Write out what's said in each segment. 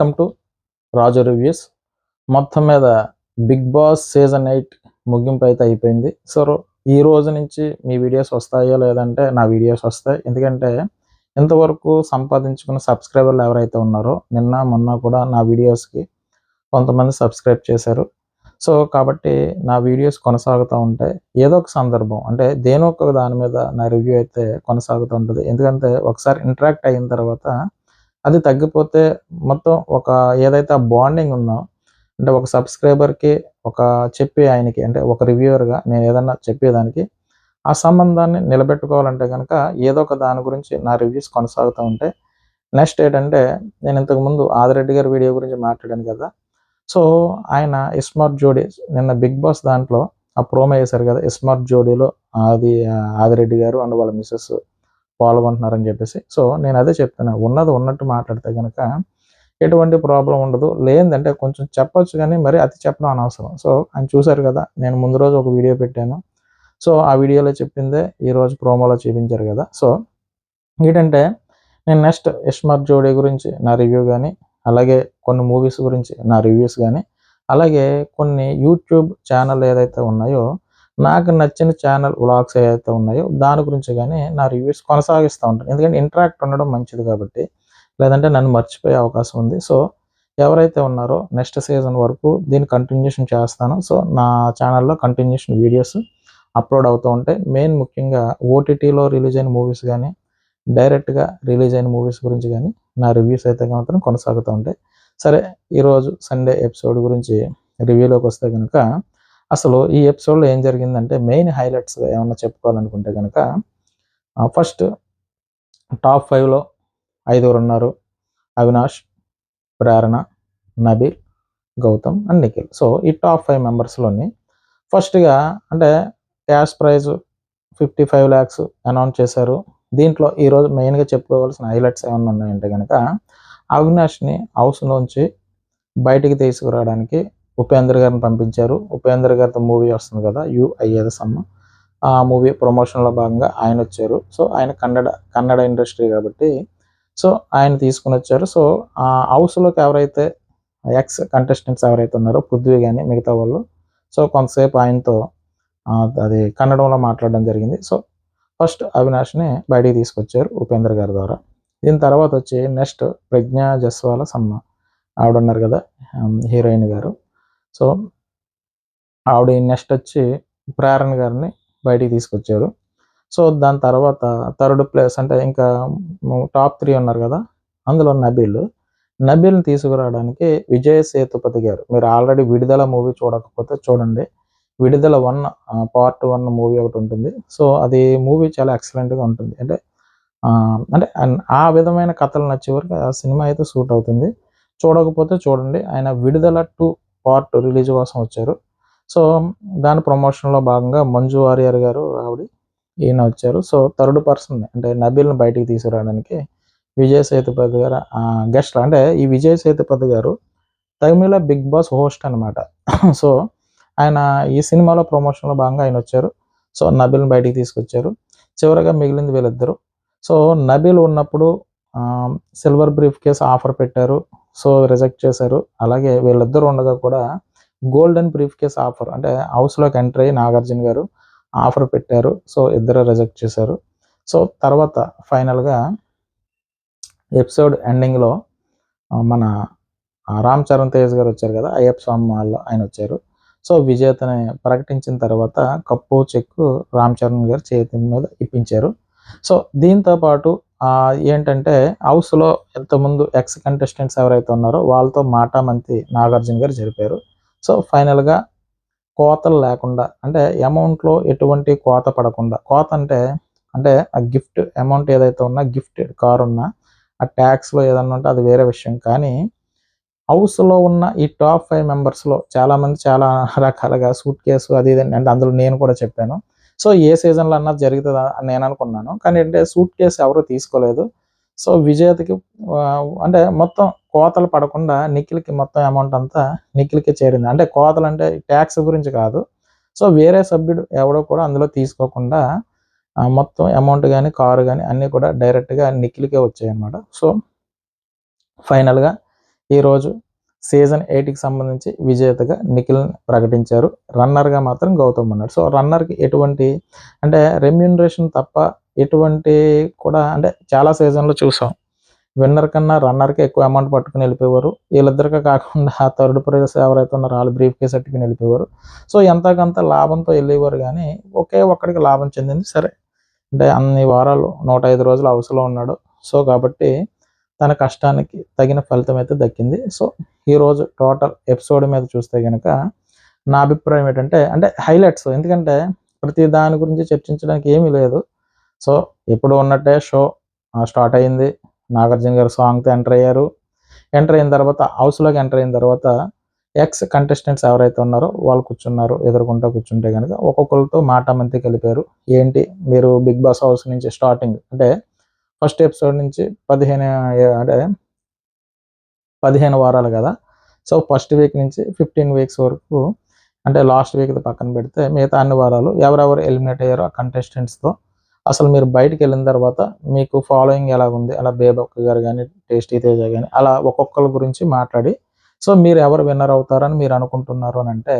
Welcome to Raju reviews మొత్తం మీద big boss season eight ముగింపు అయితే అయిపోయింది. సో ఈ రోజు నుంచి మీ వీడియోస్ వస్తాయో లేదంటే నా వీడియోస్ వస్తాయి. ఎందుకంటే ఇంతవరకు సంపాదించుకున్న సబ్స్క్రైబర్లు ఎవరైతే ఉన్నారో నిన్న మొన్న కూడా నా వీడియోస్కి కొంతమంది సబ్స్క్రైబ్ చేశారు. సో కాబట్టి నా వీడియోస్ కొనసాగుతూ ఉంటాయి. ఏదో ఒక సందర్భం అంటే దేని ఒక దాని మీద నా రివ్యూ అయితే కొనసాగుతూ ఉంటుంది. ఎందుకంటే ఒకసారి ఇంటరాక్ట్ అయిన తర్వాత అది తగ్గిపోతే మొత్తం ఒక ఏదైతే ఆ బాండింగ్ ఉందో అంటే ఒక సబ్స్క్రైబర్కి ఒక చెప్పే ఆయనకి అంటే ఒక రివ్యూవర్గా నేను ఏదన్నా చెప్పేదానికి ఆ సంబంధాన్ని నిలబెట్టుకోవాలంటే కనుక ఏదో ఒక దాని గురించి నా రివ్యూస్ కొనసాగుతూ ఉంటాయి నెక్స్ట్ ఏంటంటే నేను ఇంతకుముందు ఆదిరెడ్డి గారి వీడియో గురించి మాట్లాడాను కదా సో ఆయన ఇస్మార్ట్ జోడీ నిన్న బిగ్ బాస్ దాంట్లో ఆ ప్రోమో వేశారు కదా ఇస్మార్ట్ జోడీలో ఆది ఆదిరెడ్డి గారు అండ్ వాళ్ళ మిస్సెస్ పాల్గొంటున్నారని చెప్పేసి. సో నేను అదే చెప్తున్నాను ఉన్నది ఉన్నట్టు మాట్లాడితే కనుక ఎటువంటి ప్రాబ్లం ఉండదు. లేదంటే కొంచెం చెప్పొచ్చు కానీ మరి అతి చెప్పడం అనవసరం. సో ఆయన చూశారు కదా నేను ముందు రోజు ఒక వీడియో పెట్టాను. సో ఆ వీడియోలో చెప్పిందే ఈరోజు ప్రోమోలో చూపించారు కదా. సో ఏంటంటే నేను నెక్స్ట్ ఇస్మార్ట్ జోడీ గురించి నా రివ్యూ కానీ అలాగే కొన్ని మూవీస్ గురించి నా రివ్యూస్ కానీ అలాగే కొన్ని యూట్యూబ్ ఛానల్ ఏదైతే ఉన్నాయో నాకు నచ్చిన ఛానల్ వ్లాగ్స్ ఏదైతే ఉన్నాయో దాని గురించి కానీ నా రివ్యూస్ కొనసాగిస్తూ ఉంటాను. ఎందుకంటే ఇంటరాక్ట్ ఉండడం మంచిది కాబట్టి లేదంటే నన్ను మర్చిపోయే అవకాశం ఉంది. సో ఎవరైతే ఉన్నారో నెక్స్ట్ సీజన్ వరకు దీన్ని కంటిన్యూషన్ చేస్తాను. సో నా ఛానల్లో కంటిన్యూషన్ వీడియోస్ అప్లోడ్ అవుతూ ఉంటాయి. మెయిన్ ముఖ్యంగా ఓటీటీలో రిలీజ్ అయిన మూవీస్ కానీ డైరెక్ట్గా రిలీజ్ అయిన మూవీస్ గురించి కానీ నా రివ్యూస్ అయితే మాత్రం కొనసాగుతూ ఉంటాయి. సరే ఈరోజు సండే ఎపిసోడ్ గురించి రివ్యూలోకి వస్తే కనుక అసలు ఈ ఎపిసోడ్లో ఏం జరిగిందంటే మెయిన్ హైలైట్స్గా ఏమన్నా చెప్పుకోవాలనుకుంటే కనుక ఫస్ట్ టాప్ ఫైవ్లో ఐదుగురు ఉన్నారు. అవినాష్ ప్రేరణ నబీల్ గౌతమ్ అండ్ నిఖిల్. సో ఈ టాప్ ఫైవ్ మెంబర్స్లోని ఫస్ట్గా అంటే cash prize fifty five lakhs announce చేశారు. దీంట్లో ఈరోజు మెయిన్గా చెప్పుకోవాల్సిన హైలైట్స్ ఏమైనా ఉన్నాయంటే కనుక అవినాష్ని హౌస్లోంచి బయటికి తీసుకురావడానికి ఉపేంద్ర గారిని పంపించారు. ఉపేంద్ర గారితో మూవీ వస్తుంది కదా యు అయ్యేది సమ్మ. ఆ మూవీ ప్రమోషన్లో భాగంగా ఆయన వచ్చారు. సో ఆయన కన్నడ కన్నడ ఇండస్ట్రీ కాబట్టి సో ఆయన తీసుకుని వచ్చారు. సో ఆ హౌస్లోకి ఎవరైతే ఎక్స్ కంటెస్టెంట్స్ ఎవరైతే ఉన్నారో పృథ్వీ కానీ మిగతా వాళ్ళు సో కొంతసేపు ఆయనతో అది కన్నడంలో మాట్లాడడం జరిగింది. సో ఫస్ట్ అవినాష్ని బయటికి తీసుకొచ్చారు ఉపేంద్ర గారి ద్వారా. దీని తర్వాత వచ్చి నెక్స్ట్ ప్రజ్ఞా జస్వాల సమ్మ. ఆవిడ ఉన్నారు కదా హీరోయిన్ గారు. సో ఆవిడ నెక్స్ట్ వచ్చి ప్రేరణ గారిని బయటికి తీసుకొచ్చారు. సో దాని తర్వాత థర్డ్ ప్లేస్ అంటే ఇంకా టాప్ త్రీ ఉన్నారు కదా అందులో నబీల్. నబీల్ని తీసుకురావడానికి విజయ్ సేతుపతి గారు మీరు ఆల్రెడీ విడుదల మూవీ చూడకపోతే చూడండి. విడుదల వన్ పార్ట్ వన్ మూవీ ఒకటి ఉంటుంది. సో అది మూవీ చాలా ఎక్సలెంట్గా ఉంటుంది. అంటే అంటే ఆ విధమైన కథలు నచ్చే వరకు ఆ సినిమా అయితే సూట్ అవుతుంది. చూడకపోతే చూడండి. ఆయన విడుదల టూ పార్ట్ రిలీజ్ కోసం వచ్చారు. సో దాని ప్రమోషన్లో భాగంగా మంజు వారియర్ గారు ఆవిడ ఈయన వచ్చారు. సో థర్డ్ పర్సన్ అంటే నబీల్ని బయటికి తీసుకురావడానికి విజయ్ సేతుపతి గారు గెస్ట్ అంటే ఈ విజయ్ సేతుపతి గారు తమిళ బిగ్ బాస్ హోస్ట్ అనమాట సో ఆయన ఈ సినిమాలో ప్రమోషన్లో భాగంగా ఆయన వచ్చారు. సో నబీల్ని బయటికి తీసుకొచ్చారు. చివరగా మిగిలింది వీళ్ళిద్దరు. సో నబీల్ ఉన్నప్పుడు సిల్వర్ బ్రీఫ్ కేస్ ఆఫర్ పెట్టారు. సో రిజెక్ట్ చేశారు. అలాగే వీళ్ళిద్దరు ఉండగా కూడా గోల్డెన్ బ్రీఫ్ కేస్ ఆఫర్ అంటే హౌస్లోకి ఎంటర్ అయ్యి నాగార్జున గారు ఆఫర్ పెట్టారు. సో ఇద్దరు రిజెక్ట్ చేశారు. సో తర్వాత ఫైనల్గా ఎపిసోడ్ ఎండింగ్లో మన రామ్ చరణ్ తేజ్ గారు వచ్చారు కదా అయ్యప్ప స్వామి మాల్లో ఆయన వచ్చారు. సో విజేతని ప్రకటించిన తర్వాత కప్పు చెక్కు రామ్ చరణ్ గారు చేతి మీద ఇప్పించారు. సో దీంతో పాటు ఏంటంటే హౌస్లో ఎంతమంది ఎక్స్ కంటెస్టెంట్స్ ఎవరైతే ఉన్నారో వాళ్ళతో మాటామంతి నాగార్జున గారు జరిపారు. సో ఫైనల్గా కోతలు లేకుండా అంటే అమౌంట్లో ఎటువంటి కోత పడకుండా కోత అంటే అంటే ఆ గిఫ్ట్ అమౌంట్ ఏదైతే ఉన్నా గిఫ్ట్ కార్ ఉన్నా ఆ ట్యాక్స్లో ఏదన్నా ఉంటే అది వేరే విషయం. కానీ హౌస్లో ఉన్న ఈ టాప్ ఫైవ్ మెంబర్స్లో చాలామంది చాలా రకాలుగా సూట్ కేసు అది ఇది అంటే అందులో నేను కూడా చెప్పాను. సో ఏ సీజన్లో అన్నది జరుగుతుందా అని నేను అనుకున్నాను. కానీ అంటే సూట్ కేసు ఎవరు తీసుకోలేదు. సో విజేతకి అంటే మొత్తం కోతలు పడకుండా నిఖిల్కి మొత్తం అమౌంట్ అంతా నిఖిల్కి చేరింది. అంటే కోతలు అంటే ట్యాక్స్ గురించి కాదు. సో వేరే సభ్యుడు ఎవడో కూడా అందులో తీసుకోకుండా మొత్తం అమౌంట్ కానీ కారు కానీ అన్నీ కూడా డైరెక్ట్గా నిఖిల్కే వచ్చాయి అనమాట సో ఫైనల్గా ఈరోజు సీజన్ ఎయిట్కి సంబంధించి విజేతగా నిఖిల్ ప్రకటించారు. రన్నర్గా మాత్రం గౌతమ్ ఉన్నాడు. సో రన్నర్కి ఎటువంటి అంటే రెమ్యూనరేషన్ తప్ప ఎటువంటి కూడా అంటే చాలా సీజన్లో చూసాం. విన్నర్ కన్నా రన్నర్కి ఎక్కువ అమౌంట్ పట్టుకుని వెళ్ళిపోయేవారు. వీళ్ళిద్దరికి కాకుండా థర్డ్ ప్రైజ్ ఎవరైతే ఉన్నారో వాళ్ళు బ్రీఫ్ కేస్ అట్టుకుని వెళ్ళిపోయేవారు. సో ఎంతకంత లాభంతో వెళ్ళేవారు కానీ ఒకే ఒక్కడికి లాభం చెందింది. సరే అంటే అన్ని వారాలు నూట ఐదు రోజులు హౌస్లో ఉన్నాడు. సో కాబట్టి తన కష్టానికి తగిన ఫలితం అయితే దక్కింది. సో ఈరోజు టోటల్ ఎపిసోడ్ మీద చూస్తే కనుక నా అభిప్రాయం ఏంటంటే అంటే హైలైట్స్. ఎందుకంటే ప్రతి దాని గురించి చర్చించడానికి ఏమీ లేదు. సో ఎప్పుడు ఉన్నట్టే షో స్టార్ట్ అయింది. నాగార్జున గారు సాంగ్తో ఎంటర్ అయ్యారు. ఎంటర్ అయిన తర్వాత హౌస్లోకి ఎంటర్ అయిన తర్వాత ఎక్స్ కంటెస్టెంట్స్ ఎవరైతే ఉన్నారో వాళ్ళు కూర్చున్నారు ఎదురుకుంటా కూర్చుంటే కనుక ఒక్కొక్కరితో మాట మంతి కలిపారు. ఏంటి? మీరు బిగ్ బాస్ హౌస్ నుంచి స్టార్టింగ్ అంటే ఫస్ట్ ఎపిసోడ్ నుంచి పదిహేను అంటే పదిహేను వారాలు కదా. సో ఫస్ట్ వీక్ నుంచి ఫిఫ్టీన్ వీక్స్ వరకు అంటే లాస్ట్ వీక్ పక్కన పెడితే మిగతా అన్ని వారాలు ఎవరెవరు ఎలిమినేట్ అయ్యారో ఆ కంటెస్టెంట్స్తో అసలు మీరు బయటికి వెళ్ళిన తర్వాత మీకు ఫాలోయింగ్ ఎలా ఉంది అలా బేబక్క గారు కానీ టేస్టీ తేజ కానీ అలా ఒక్కొక్కరి గురించి మాట్లాడి. సో మీరు ఎవరు విన్నర్ అవుతారని మీరు అనుకుంటున్నారు అని అంటే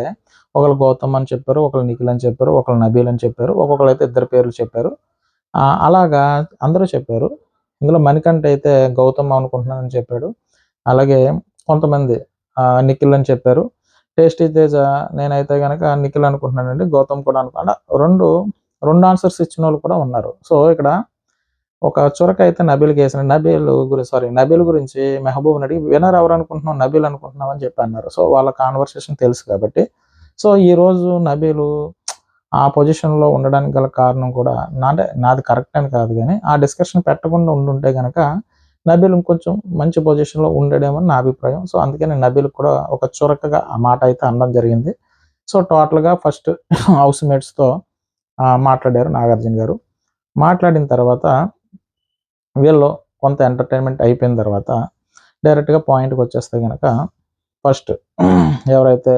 ఒకళ్ళు గౌతమ్ అని చెప్పారు ఒకళ్ళు నిఖిల్ అని చెప్పారు ఒకళ్ళు నబీల్ అని చెప్పారు ఒక్కొక్కరు అయితే ఇద్దరు పేర్లు చెప్పారు. అలాగా అందరూ చెప్పారు. ఇందులో మణికంఠ అయితే గౌతమ్ అనుకుంటున్నానని చెప్పాడు. అలాగే కొంతమంది ఆ, నిఖిల్ అని చెప్పారు. టేస్టీ తేజ నేనైతే కనుక నిఖిల్ అనుకుంటున్నానండి గౌతమ్ కూడా అనుకున్నా రెండు రెండు ఆన్సర్స్ ఇచ్చిన వాళ్ళు కూడా ఉన్నారు. సో ఇక్కడ ఒక చురక అయితే నబీల్కి వేసిన నబీల్ గురించి సారీ నబీల్ గురించి మెహబూబ్ అడిగి వినర్ ఎవరు అనుకుంటున్నావు? నబీల్ అనుకుంటున్నావు? అని చెప్పి అన్నారు. సో వాళ్ళ కాన్వర్సేషన్ తెలుసు కాబట్టి. సో ఈ రోజు నబీలు ఆ పొజిషన్లో ఉండడానికి గల కారణం కూడా నా అంటే నాది కరెక్ట్ అని కాదు కానీ ఆ డిస్కషన్ పెట్టకుండా ఉండుంటే కనుక నబీలు ఇంకొంచెం మంచి పొజిషన్లో ఉండడేమని నా అభిప్రాయం. సో అందుకని నబీలు కూడా ఒక చురకగా ఆ మాట అయితే అనడం జరిగింది. సో టోటల్గా ఫస్ట్ హౌస్ మేట్స్తో మాట్లాడారు నాగార్జున గారు. మాట్లాడిన తర్వాత వీళ్ళు కొంత ఎంటర్టైన్మెంట్ అయిపోయిన తర్వాత డైరెక్ట్గా పాయింట్కి వచ్చేస్తే కనుక ఫస్ట్ ఎవరైతే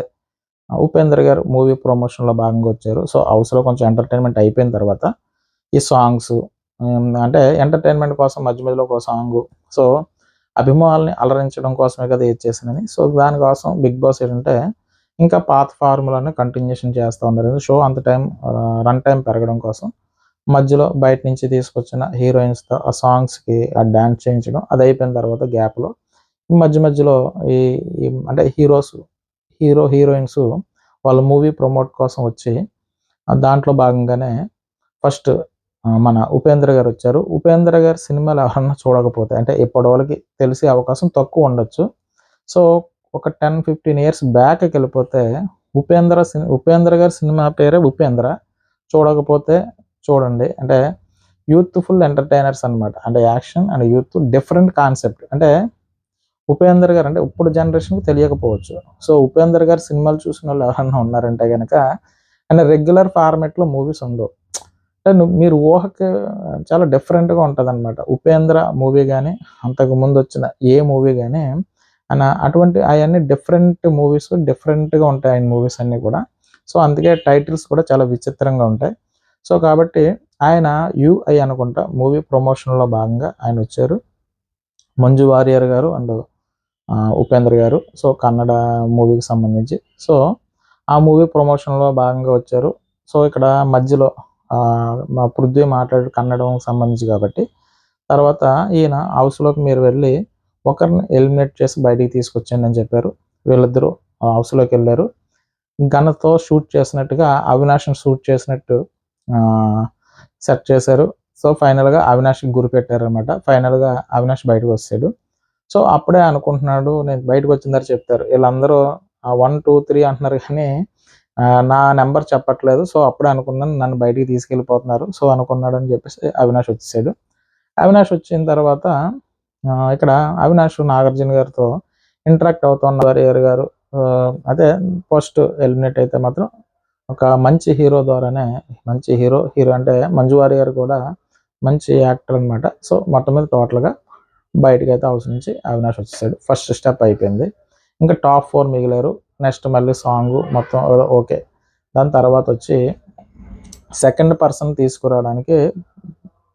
ఉపేందర్ గారు మూవీ ప్రమోషన్లో భాగంగా వచ్చారు. సో హౌస్లో కొంచెం ఎంటర్టైన్మెంట్ అయిపోయిన తర్వాత ఈ సాంగ్స్ అంటే ఎంటర్టైన్మెంట్ కోసం మధ్య మధ్యలో ఒక సాంగ్. సో అభిమానుల్ని అలరించడం కోసమే కదా ఏది చేసినని సో దానికోసం బిగ్ బాస్ ఏంటంటే ఇంకా పాత ఫార్ములాని కంటిన్యూషన్ చేస్తూ ఉన్నారు. షో అంత టైం రన్ టైం పెరగడం కోసం మధ్యలో బయట నుంచి తీసుకొచ్చిన హీరోయిన్స్తో ఆ సాంగ్స్కి ఆ డ్యాన్స్ చేయించడం అది అయిపోయిన తర్వాత గ్యాప్లో మధ్య మధ్యలో ఈ అంటే హీరోస్ హీరో హీరోయిన్స్ వాళ్ళ మూవీ ప్రమోట్ కోసం వచ్చి దాంట్లో భాగంగానే ఫస్ట్ మన ఉపేంద్ర గారు వచ్చారు. ఉపేంద్ర గారి సినిమాలు ఎవరన్నా చూడకపోతే అంటే ఇప్పటి వాళ్ళకి తెలిసే అవకాశం తక్కువ ఉండొచ్చు. సో ఒక టెన్ ఫిఫ్టీన్ ఇయర్స్ బ్యాక్కి వెళ్ళిపోతే ఉపేంద్ర సిని ఉపేంద్ర గారి సినిమా పేరే ఉపేంద్ర. చూడకపోతే చూడండి. అంటే యూత్ఫుల్ ఎంటర్టైనర్స్ అన్నమాట. అంటే action and youth different concept. అంటే ఉపేందర్ గారు అంటే ఇప్పుడు జనరేషన్కి తెలియకపోవచ్చు. సో ఉపేందర్ గారు సినిమాలు చూసిన వాళ్ళు ఎవరన్నా ఉన్నారంటే కనుక ఆయన రెగ్యులర్ ఫార్మెట్లో మూవీస్ ఉండవు. అంటే మీరు ఊహకి చాలా డిఫరెంట్గా ఉంటుంది అనమాట ఉపేంద్ర మూవీ కానీ అంతకు ముందు వచ్చిన ఏ మూవీ కానీ ఆయన అటువంటి అవన్నీ డిఫరెంట్ మూవీస్ డిఫరెంట్గా ఉంటాయి ఆయన మూవీస్ అన్నీ కూడా. సో అందుకే టైటిల్స్ కూడా చాలా విచిత్రంగా ఉంటాయి. సో కాబట్టి ఆయన యుఐ అనుకుంటా మూవీ ప్రమోషన్లో భాగంగా ఆయన వచ్చారు. మంజు వారియర్ గారు అండ్ ఉపేంద్ర గారు. సో కన్నడ మూవీకి సంబంధించి. సో ఆ మూవీ ప్రమోషన్లో భాగంగా వచ్చారు. సో ఇక్కడ మధ్యలో మా పృథ్వీ మాట్లాడు కన్నడం సంబంధించి కాబట్టి. తర్వాత ఈయన హౌస్లోకి మీరు వెళ్ళి ఒకరిని ఎలిమినేట్ చేసి బయటికి తీసుకొచ్చండి అని చెప్పారు. వీళ్ళిద్దరూ హౌస్లోకి వెళ్ళారు. గన్తో షూట్ చేసినట్టుగా అవినాష్ని షూట్ చేసినట్టు సెట్ చేశారు. సో ఫైనల్గా అవినాష్కి గురి పెట్టారనమాట ఫైనల్గా అవినాష్ బయటకు వచ్చాడు. సో అప్పుడే అనుకుంటున్నాడు నేను బయటకు వచ్చిన తర్వాత చెప్తారు. వీళ్ళందరూ వన్ టూ త్రీ అంటున్నారు కానీ నా నెంబర్ చెప్పట్లేదు. సో అప్పుడే అనుకున్నాను నన్ను బయటికి తీసుకెళ్ళిపోతున్నారు. సో అనుకున్నాడు అని చెప్పేసి అవినాష్ వచ్చేసాడు. అవినాష్ వచ్చిన తర్వాత ఇక్కడ అవినాష్ నాగార్జున గారితో ఇంటరాక్ట్ అవుతున్న వారియర్ గారు అదే ఫస్ట్ ఎలిమినేట్ అయితే మాత్రం ఒక మంచి హీరో ద్వారానే మంచి హీరో హీరో అంటే మంజు వారియర్ కూడా మంచి యాక్టర్ అన్నమాట. సో మొత్తం మీద టోటల్గా బయటకు అయితే హౌస్ నుంచి అవినాష్ వచ్చేసాడు. ఫస్ట్ స్టెప్ అయిపోయింది. ఇంకా టాప్ ఫోర్ మిగిలారు. నెక్స్ట్ మళ్ళీ సాంగ్ మొత్తం ఓకే దాని తర్వాత వచ్చి సెకండ్ పర్సన్ తీసుకురావడానికి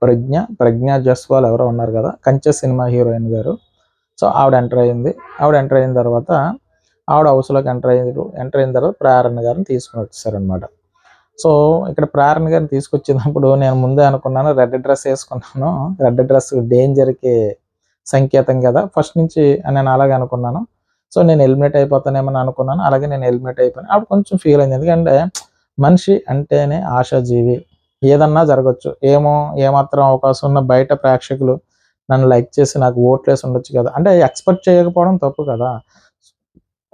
ప్రజ్ఞ ప్రజ్ఞ జస్వాల్ ఎవరో ఉన్నారు కదా కంచె సినిమా హీరోయిన్ గారు. సో ఆవిడ ఎంటర్ అయింది. ఆవిడ ఎంటర్ అయిన తర్వాత ఆవిడ హౌస్లోకి ఎంటర్ అయ్యారు ఎంటర్ అయిన తర్వాత ప్రారణ గారిని తీసుకుని వచ్చేసారనమాట సో ఇక్కడ ప్రారణ గారిని తీసుకొచ్చినప్పుడు నేను ముందే అనుకున్నాను రెడ్ డ్రెస్ వేసుకున్నాను. రెడ్ డ్రెస్ డేంజర్కి సంకేతం కదా. ఫస్ట్ నుంచి నేను అలాగే అనుకున్నాను. సో నేను హెల్మెట్ అయిపోతానేమని అనుకున్నాను. అలాగే నేను హెల్మెట్ అయిపోయాను. అప్పుడు కొంచెం ఫీల్ అయింది. ఎందుకంటే మనిషి అంటేనే ఆశాజీవి. ఏదన్నా జరగచ్చు. ఏమో ఏమాత్రం అవకాశం ఉన్న బయట ప్రేక్షకులు నన్ను లైక్ చేసి నాకు ఓట్లు వేసి ఉండొచ్చు కదా. అంటే ఎక్స్పెక్ట్ చేయకపోవడం తప్పు కదా.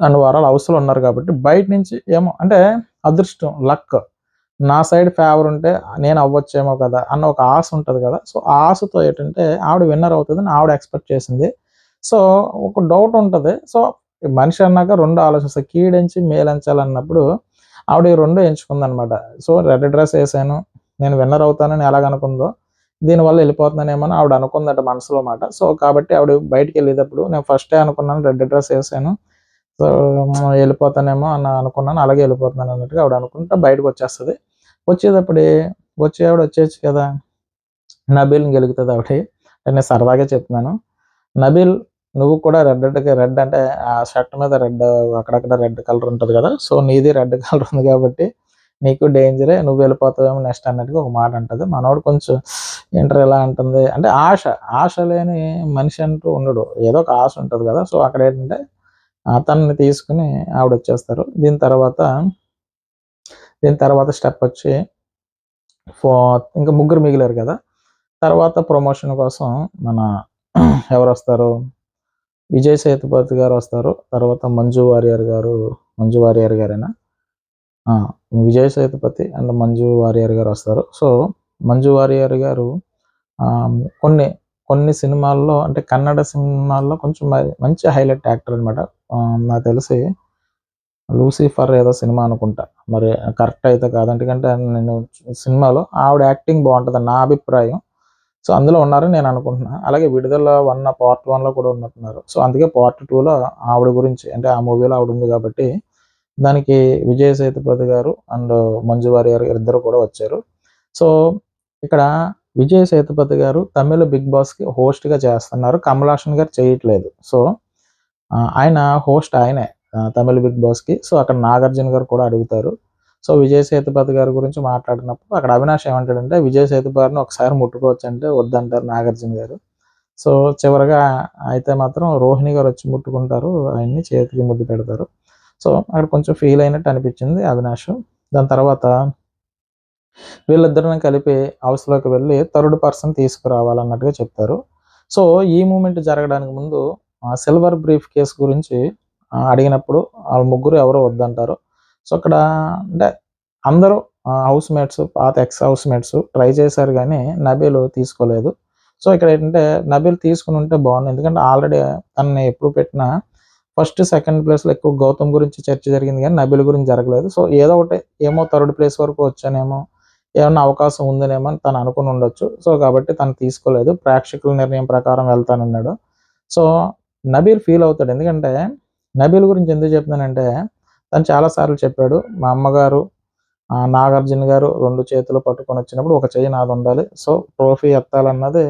నన్ను వారాలు అవసరం ఉన్నారు కాబట్టి బయట నుంచి ఏమో అంటే అదృష్టం లక్ నా సైడ్ ఫేవర్ ఉంటే నేను అవ్వచ్చేమో కదా అన్న ఒక ఆశ ఉంటుంది కదా. సో ఆ ఆశతో ఏంటంటే ఆవిడ విన్నర్ అవుతుందని ఆవిడ ఎక్స్పెక్ట్ చేసింది. సో ఒక డౌట్ ఉంటుంది. సో మనిషి అన్నాక రెండు ఆలోచిస్తాయి కీడించి మేలంచాలన్నప్పుడు ఆవిడ ఈ రెండు ఎంచుకుందనమాట సో రెడ్ డ్రెస్ వేసాను నేను విన్నర్ అవుతానని ఎలాగనుకుందో దీనివల్ల వెళ్ళిపోతున్నానేమో అని ఆవిడ అనుకుందట మనసులో మాట. సో కాబట్టి ఆవిడ బయటికి వెళ్ళేటప్పుడు నేను ఫస్టే అనుకున్నాను రెడ్ డ్రెస్ వేసాను సో వెళ్ళిపోతానేమో అని అనుకున్నాను అలాగే వెళ్ళిపోతున్నాను అన్నట్టుగా ఆవిడ అనుకుంటా బయటకు వచ్చేస్తుంది. వచ్చేటప్పుడు వచ్చే ఆవిడ వచ్చేచ్చు కదా. నబీల్ని గెలుగుతుంది ఒకటి నేను సరదాగా చెప్తున్నాను. నబీల్ నువ్వు కూడా రెడ్ రెడ్ అంటే ఆ షర్ట్ మీద రెడ్ అక్కడక్కడ రెడ్ కలర్ ఉంటుంది కదా. సో నీది రెడ్ కలర్ ఉంది కాబట్టి నీకు డేంజరే నువ్వు వెళ్ళిపోతావేమో నెక్స్ట్ అన్నట్టుగా ఒక మాట అంటుంది. మనోడు కొంచెం ఇంటర్ ఎలా అంటుంది అంటే ఆశ ఆశ లేని మనిషి అంటూ ఉండడు. ఏదో ఒక ఆశ ఉంటుంది కదా. సో అక్కడ ఏంటంటే అతన్ని తీసుకుని ఆవిడ వచ్చేస్తారు. దీని తర్వాత దీని తర్వాత స్టెప్ వచ్చి ఫో ఇంకా ముగ్గురు మిగిలారు కదా. తర్వాత ప్రమోషన్ కోసం మన ఎవరు వస్తారు? విజయ్ సేతుపతి గారు వస్తారు. తర్వాత మంజు వారియర్ గారు మంజు వారియర్ గారేనా? విజయ్ సేతుపతి అండ్ మంజు వారియర్ గారు వస్తారు. సో మంజు వారియర్ గారు కొన్ని కొన్ని సినిమాల్లో అంటే కన్నడ సినిమాల్లో కొంచెం మంచి హైలైట్ యాక్టర్ అనమాట నాకు తెలిసి లూసిఫర్ ఏదో సినిమా అనుకుంటా. మరి కరెక్ట్ అయితే కాదు. ఎందుకంటే నేను సినిమాలో ఆవిడ యాక్టింగ్ బాగుంటుంది నా అభిప్రాయం. సో అందులో ఉన్నారని నేను అనుకుంటున్నా. అలాగే విడుదల వన్ పార్ట్ వన్లో కూడా ఉన్నట్టున్నారు. సో అందుకే పార్ట్ టూలో ఆవిడ గురించి అంటే ఆ మూవీలో ఆవిడ ఉంది కాబట్టి దానికి విజయ్ సేతుపతి గారు అండ్ మంజు వారియర్ ఇద్దరు కూడా వచ్చారు. సో ఇక్కడ విజయ్ సేతుపతి గారు తమిళ బిగ్ బాస్కి హోస్ట్గా చేస్తున్నారు. కమలాషన్ గారు చేయట్లేదు. సో ఆయన హోస్ట్ ఆయనే. తమిళ బిగ్ బాస్కి. సో అక్కడ నాగార్జున గారు కూడా అడుగుతారు. సో విజయ్ సేతుపతి గారి గురించి మాట్లాడినప్పుడు అక్కడ అవినాష్ ఏమంటాడంటే విజయ్ సేతుపతిని ఒకసారి ముట్టుకోవచ్చు అంటే వద్దంటారు నాగార్జున గారు. సో చివరిగా అయితే మాత్రం రోహిణి గారు వచ్చి ముట్టుకుంటారు. ఆయన్ని చేతికి ముద్దు పెడతారు. సో అక్కడ కొంచెం ఫీల్ అయినట్టు అనిపించింది అవినాష్. దాని తర్వాత వీళ్ళిద్దరిని కలిపి హౌస్లోకి వెళ్ళి థర్డ్ పర్సన్ తీసుకురావాలన్నట్టుగా చెప్తారు. సో ఈ మూమెంట్ జరగడానికి ముందు సిల్వర్ బ్రీఫ్ కేస్ గురించి అడిగినప్పుడు వాళ్ళ ముగ్గురు ఎవరో వద్దంటారు. సో అక్కడ అంటే అందరూ హౌస్ మేట్స్ పాత ఎక్స్ హౌస్ మేట్స్ ట్రై చేశారు కానీ నబీలు తీసుకోలేదు. సో ఇక్కడ ఏంటంటే నబీల్ తీసుకుని ఉంటే బాగుంది ఎందుకంటే ఆల్రెడీ తనని ఎప్పుడు పెట్టినా ఫస్ట్ సెకండ్ ప్లేస్లో ఎక్కువ గౌతమ్ గురించి చర్చ జరిగింది కానీ నబీల్ గురించి జరగలేదు. సో ఏదో ఒకటి ఏమో థర్డ్ ప్లేస్ వరకు వచ్చానేమో ఏమన్నా అవకాశం ఉందనేమో అని తను అనుకుని ఉండొచ్చు. సో కాబట్టి తను తీసుకోలేదు. ప్రేక్షకుల నిర్ణయం ప్రకారం వెళ్తానన్నాడు. సో నబీల్ ఫీల్ అవుతాడు. ఎందుకంటే నబీల్ గురించి ఎందుకు చెప్తున్నానంటే తను చాలాసార్లు చెప్పాడు మా అమ్మగారు ఆ, నాగార్జున గారు రెండు చేతులు పట్టుకొని వచ్చినప్పుడు ఒక చెయ్యి నాది ఉండాలి. సో ట్రోఫీ ఎత్తాలన్నది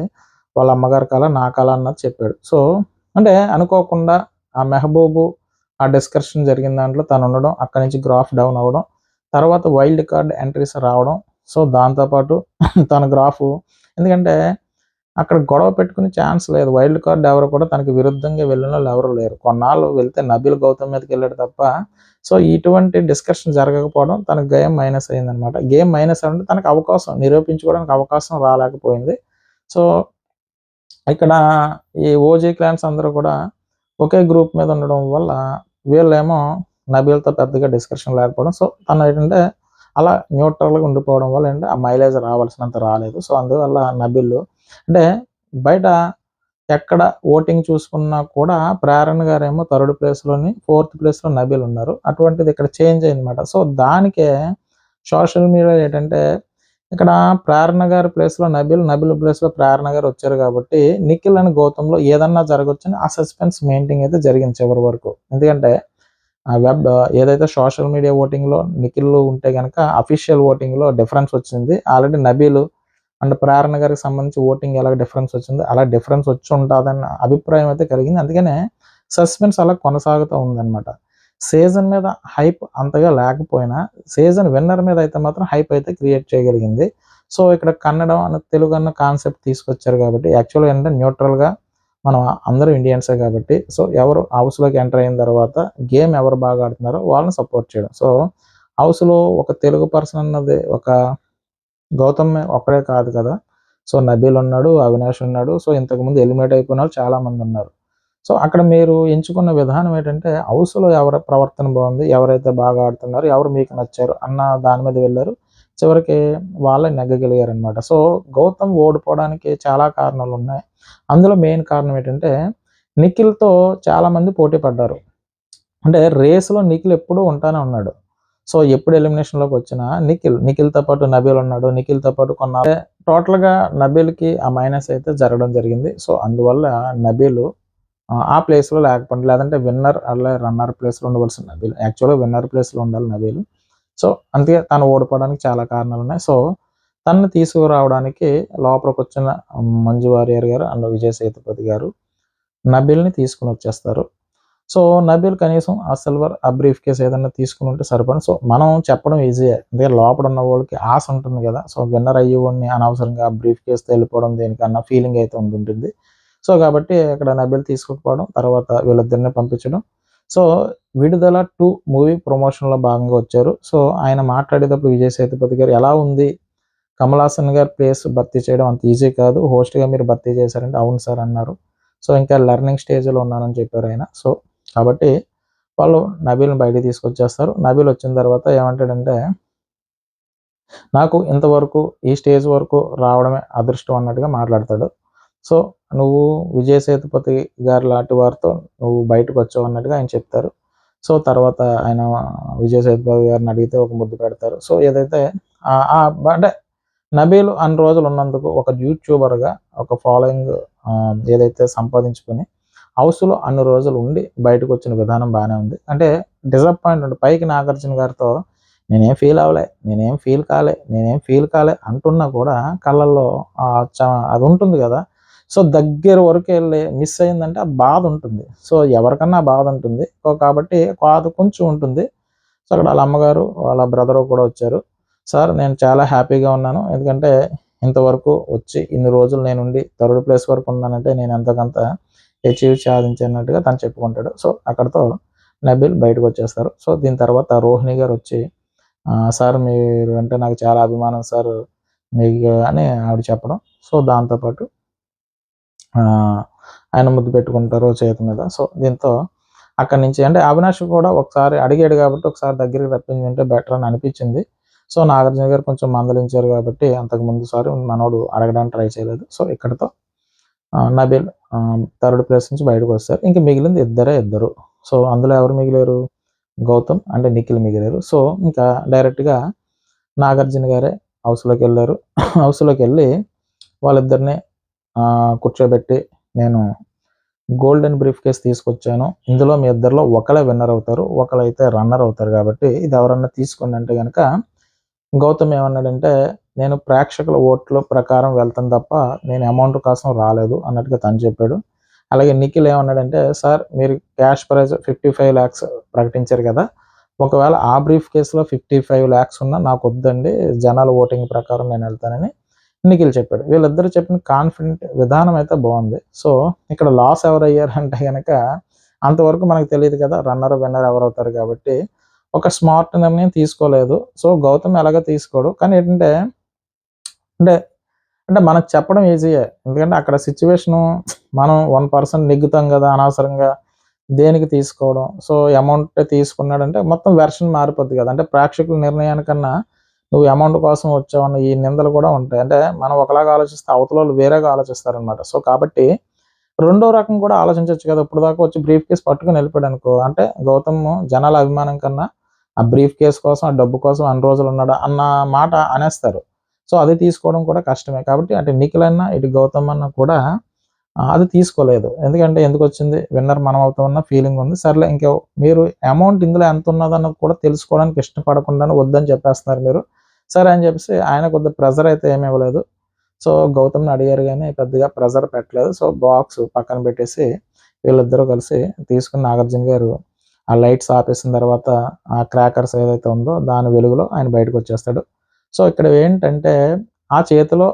వాళ్ళ అమ్మగారి కళ నా కళ అన్నది చెప్పాడు. సో అంటే అనుకోకుండా ఆ మెహబూబు ఆ డిస్కషన్ జరిగిన దాంట్లో తను ఉండడం అక్కడి నుంచి గ్రాఫ్ డౌన్ అవ్వడం తర్వాత వైల్డ్ కార్డ్ ఎంట్రీస్ రావడం సో దాంతోపాటు తన గ్రాఫ్ ఎందుకంటే అక్కడ గొడవ పెట్టుకునే ఛాన్స్ లేదు. వైల్డ్ కార్డ్ ఎవరు కూడా తనకి విరుద్ధంగా వెళ్ళిన వాళ్ళు ఎవరు లేరు. కొన్నాళ్ళు వెళ్తే నబీల్ గౌతమ్ మీదకి వెళ్ళాడు తప్ప సో ఇటువంటి డిస్కషన్ జరగకపోవడం తనకు గేమ్ మైనస్ అయిందనమాట గేమ్ మైనస్ అంటే తనకు అవకాశం నిరూపించుకోవడానికి అవకాశం రాలేకపోయింది. సో ఇక్కడ ఈ ఓజీ క్లాన్స్ అందరూ కూడా ఒకే గ్రూప్ మీద ఉండడం వల్ల వీళ్ళేమో నబీల్తో పెద్దగా డిస్కషన్ లేకపోవడం. సో తను ఏంటంటే అలా న్యూట్రల్గా ఉండిపోవడం వల్ల ఏంటంటే ఆ మైలేజ్ రావాల్సినంత రాలేదు. సో అందువల్ల నబీల్ అంటే బయట ఎక్కడ ఓటింగ్ చూసుకున్నా కూడా ప్రేరణ గారేమో థర్డ్ ప్లేస్లోని ఫోర్త్ ప్లేస్లో నబీల్ ఉన్నారు. అటువంటిది ఇక్కడ చేంజ్ అయిందన్నమాట. సో దానికే సోషల్ మీడియా ఏంటంటే ఇక్కడ ప్రేరణ గారి ప్లేస్లో నబీల్ నబీల్ ప్లేస్లో ప్రేరణ గారు వచ్చారు కాబట్టి నిఖిల్ అని గౌతంలో ఏదన్నా జరగొచ్చని ఆ సస్పెన్స్ మెయింటింగ్ అయితే జరిగింది చివరి వరకు. ఎందుకంటే ఆ వెబ్ ఏదైతే సోషల్ మీడియా ఓటింగ్లో నిఖిల్ ఉంటే కనుక అఫీషియల్ ఓటింగ్లో డిఫరెన్స్ వచ్చింది. ఆల్రెడీ నబీలు అండ్ ప్రేరణ గారికి సంబంధించి ఓటింగ్ ఎలా డిఫరెన్స్ వచ్చిందో అలా డిఫరెన్స్ వచ్చి ఉంటుందన్న అభిప్రాయం అయితే కలిగింది. అందుకనే సస్పెన్స్ అలా కొనసాగుతూ ఉందన్నమాట. సీజన్ మీద హైప్ అంతగా లేకపోయినా సీజన్ విన్నర్ మీద అయితే మాత్రం హైప్ అయితే క్రియేట్ చేయగలిగింది. సో ఇక్కడ కన్నడం అన్న తెలుగు అన్న కాన్సెప్ట్ తీసుకొచ్చారు కాబట్టి యాక్చువల్గా ఏంటంటే న్యూట్రల్గా మనం అందరూ ఇండియన్సే కాబట్టి సో ఎవరు హౌస్లోకి ఎంటర్ అయిన తర్వాత గేమ్ ఎవరు బాగా ఆడుతున్నారో వాళ్ళని సపోర్ట్ చేయడం. సో హౌస్లో ఒక తెలుగు పర్సన్ అన్నది ఒక గౌతమ్ ఒక్కడే కాదు కదా. సో నబీల్ ఉన్నాడు అవినాష్ ఉన్నాడు సో ఇంతకుముందు ఎలిమినేట్ అయిపోయిన వాళ్ళు చాలామంది ఉన్నారు. సో అక్కడ మీరు ఎంచుకున్న విధానం ఏంటంటే హౌస్లో ఎవరి ప్రవర్తన బాగుంది ఎవరైతే బాగా ఆడుతున్నారో ఎవరు మీకు నచ్చారు అన్న దాని మీద వెళ్ళారు. చివరికి వాళ్ళే నెగ్గగలిగారనమాట సో గౌతమ్ ఓడిపోవడానికి చాలా కారణాలు ఉన్నాయి. అందులో మెయిన్ కారణం ఏంటంటే నిఖిల్తో చాలామంది పోటీ పడ్డారు. అంటే రేస్లో నిఖిల్ ఎప్పుడూ ఉంటానే ఉన్నాడు. సో ఎప్పుడు ఎలిమినేషన్లోకి వచ్చినా నిఖిల్ నిఖిల్తో పాటు నబీల్ ఉన్నాడు నిఖిల్తో పాటు కొన్న. టోటల్గా నబీల్కి ఆ మైనస్ అయితే జరగడం జరిగింది. సో అందువల్ల నబీలు ఆ ప్లేస్లో లేకపోండి. లేదంటే విన్నర్ అలా రన్నర్ ప్లేస్లో ఉండవలసిన నబీల్. యాక్చువల్గా విన్నర్ ప్లేస్లో ఉండాలి నబీల్. సో అందుకే తను ఓడిపోవడానికి చాలా కారణాలు ఉన్నాయి. సో తనను తీసుకురావడానికి లోపలికి వచ్చిన మంజు వారియర్ గారు అండ్ విజయ్ సేతుపతి గారు నబీల్ని తీసుకుని వచ్చేస్తారు. సో నబీల్ కనీసం ఆ సిల్వర్ ఆ బ్రీఫ్ కేస్ ఏదైనా తీసుకుని ఉంటే సరిపడి సో మనం చెప్పడం ఈజీయే అందుకే లోపల ఉన్న వాళ్ళకి ఆశ ఉంటుంది కదా. సో విన్నర్ అయ్యేవాడిని అనవసరంగా ఆ బ్రీఫ్ కేస్ వెళ్ళిపోవడం దేనికన్నా ఫీలింగ్ అయితే ఉంటుంటుంది. సో కాబట్టి అక్కడ నబీల్ తీసుకోకపోవడం తర్వాత వీళ్ళిద్దరిని పంపించడం. సో విడుదల టూ మూవీ ప్రమోషన్లో భాగంగా వచ్చారు. సో ఆయన మాట్లాడేటప్పుడు విజయ్ సేతుపతి గారు ఎలా ఉంది? కమల్ హాసన్ గారు ప్లేస్ భర్తీ చేయడం అంత ఈజీ కాదు. హోస్ట్గా మీరు భర్తీ చేశారంటే అవును సార్ అన్నారు. సో ఇంకా లెర్నింగ్ స్టేజ్లో ఉన్నానని చెప్పారు ఆయన. సో కాబట్టి వాళ్ళు నబీల్ని బయటికి తీసుకొచ్చేస్తారు. నబీల్ వచ్చిన తర్వాత ఏమంటాడంటే నాకు ఇంతవరకు ఈ స్టేజ్ వరకు రావడమే అదృష్టం అన్నట్టుగా మాట్లాడతాడు. సో నువ్వు విజయ సేతుపతి గారి లాంటి వారితో నువ్వు బయటకు వచ్చావు అన్నట్టుగా ఆయన చెప్తారు. సో తర్వాత ఆయన విజయ సేతుపతి గారిని అడిగితే ఒక ముద్దు పెడతారు. సో ఏదైతే అంటే నబీలు అన్ని రోజులు ఉన్నందుకు ఒక యూట్యూబర్గా ఒక ఫాలోయింగ్ ఏదైతే సంపాదించుకొని హౌస్లో అన్ని రోజులు ఉండి బయటకు వచ్చిన విధానం బాగానే ఉంది. అంటే డిసప్పాయింట్మెంట్ పైకి నాగార్జున గారితో నేనేం ఫీల్ అవ్వలే నేనేం ఫీల్ కాలే నేనేం ఫీల్ కాలే అంటున్నా కూడా కళ్ళల్లో అది ఉంటుంది కదా. సో దగ్గర వరకు వెళ్ళి మిస్ అయిందంటే ఆ బాధ ఉంటుంది. సో ఎవరికన్నా బాధ ఉంటుంది. కాబట్టి బాధ కొంచెం ఉంటుంది. సో అక్కడ వాళ్ళ అమ్మగారు వాళ్ళ బ్రదరు కూడా వచ్చారు. సార్ నేను చాలా హ్యాపీగా ఉన్నాను. ఎందుకంటే ఇంతవరకు వచ్చి ఇన్ని రోజులు నేను ఉండి థర్డ్ ప్లేస్ వరకు ఉన్నానంటే నేను ఎంతకంత అచీవ్ సాధించినట్టుగా తను చెప్పుకుంటాడు. సో అక్కడతో నబీల్ బయటకు వచ్చేస్తారు. సో దీని తర్వాత రోహిణి గారు వచ్చి సార్ మీరు అంటే నాకు చాలా అభిమానం సార్ మీకు అని ఆవిడ చెప్పడం. సో దాంతోపాటు ఆయన ముద్దు పెట్టుకుంటారు చేతి మీద. సో దీంతో అక్కడి నుంచి అంటే అవినాష్ కూడా ఒకసారి అడిగాడు కాబట్టి ఒకసారి దగ్గరికి రప్పించుకుంటే బెటర్ అని అనిపించింది. సో నాగార్జున గారు కొంచెం మందలించారు కాబట్టి అంతకు ముందు సారి మనోడు అడగడానికి ట్రై చేయలేదు. సో ఇక్కడతో నబిల్ థర్డ్ ప్లేస్ నుంచి బయటకు వస్తారు. ఇంకా మిగిలింది ఇద్దరే ఇద్దరు. సో అందులో ఎవరు మిగిలేరు? గౌతమ్ అంటే నిఖిల్ మిగిలారు. సో ఇంకా డైరెక్ట్గా నాగార్జున గారే హౌస్లోకి వెళ్ళారు. హౌస్లోకి వెళ్ళి వాళ్ళిద్దరిని కూర్చోబెట్టి నేను గోల్డెన్ బ్రీఫ్ కేస్ తీసుకొచ్చాను. ఇందులో మీ ఇద్దరిలో ఒకరే విన్నర్ అవుతారు ఒకరైతే రన్నర్ అవుతారు కాబట్టి ఇది ఎవరన్నా తీసుకోండి అంటే కనుక గౌతమ్ ఏమన్నాడంటే నేను ప్రేక్షకుల ఓట్ల ప్రకారం వెళ్తాను తప్ప నేను అమౌంట్ కోసం రాలేదు అన్నట్టుగా తను చెప్పాడు. అలాగే నిఖిల్ ఏమన్నాడంటే సార్ మీరు cash prize fifty five lakhs ప్రకటించారు కదా ఒకవేళ ఆ బ్రీఫ్ కేసులో ఫిఫ్టీ ఫైవ్ ల్యాక్స్ ఉన్నా నాకు వద్దండి జనాల ఓటింగ్ ప్రకారం నేను వెళ్తానని నిఖిల్ చెప్పాడు. వీళ్ళిద్దరు చెప్పిన కాన్ఫిడెంట్ విధానం అయితే బాగుంది. సో ఇక్కడ లాస్ ఎవరు అయ్యారంటే కనుక అంతవరకు మనకు తెలియదు కదా రన్నర్ విన్నర్ ఎవరు అవుతారు కాబట్టి ఒక స్మార్ట్ నిర్ణయం తీసుకోలేదు. సో గౌతమ్ ఎలాగ తీసుకోడు. కానీ ఏంటంటే అంటే అంటే మనకు చెప్పడం ఈజీయే ఎందుకంటే అక్కడ సిచ్యువేషను మనం వన్ పర్సెంట్ నెగ్గుతాం కదా అనవసరంగా దేనికి తీసుకోవడం. సో అమౌంట్ తీసుకున్నాడంటే మొత్తం వెర్షన్ మారిపోద్ది కదా. అంటే ప్రేక్షకుల నిర్ణయానికన్నా నువ్వు అమౌంట్ కోసం వచ్చావన్న ఈ నిందలు కూడా ఉంటాయి. అంటే మనం ఒకలాగా ఆలోచిస్తే అవతల వాళ్ళు వేరేగా ఆలోచిస్తారనమాట సో కాబట్టి రెండో రకం కూడా ఆలోచించవచ్చు కదా. ఇప్పుడు దాకా వచ్చి బ్రీఫ్ కేసు పట్టుకుని వెళ్ళిపోయాడు అనుకో. అంటే గౌతమ్ జనాల అభిమానం కన్నా ఆ బ్రీఫ్ కేసు కోసం ఆ డబ్బు కోసం అన్ని రోజులు ఉన్నాడు అన్న మాట అనేస్తారు. సో అది తీసుకోవడం కూడా కష్టమే. కాబట్టి అటు నిఖిల్ అన్న ఇటు గౌతమ్ అన్న కూడా అది తీసుకోలేదు. ఎందుకంటే ఎందుకు వచ్చింది విన్నర్ మనం అవుతామన్న ఫీలింగ్ ఉంది. సర్లే ఇంకా మీరు అమౌంట్ ఇందులో ఎంత ఉన్నదన్నది కూడా తెలుసుకోవడానికి ఇష్టపడకుండా వద్దని చెప్పేస్తున్నారు మీరు. సరే అని చెప్పేసి ఆయన కొద్ది ప్రెజర్ అయితే ఏమి ఇవ్వలేదు. సో గౌతమ్ని అడిగారు కానీ పెద్దగా ప్రెజర్ పెట్టలేదు. సో బాక్స్ పక్కన పెట్టేసి వీళ్ళిద్దరూ కలిసి తీసుకుని నాగార్జున గారు ఆ లైట్స్ ఆపేసిన తర్వాత ఆ క్రాకర్స్ ఏదైతే ఉందో దాని వెలుగులో ఆయన బయటకు వచ్చేస్తాడు. సో ఇక్కడ ఏంటంటే ఆ చేతిలో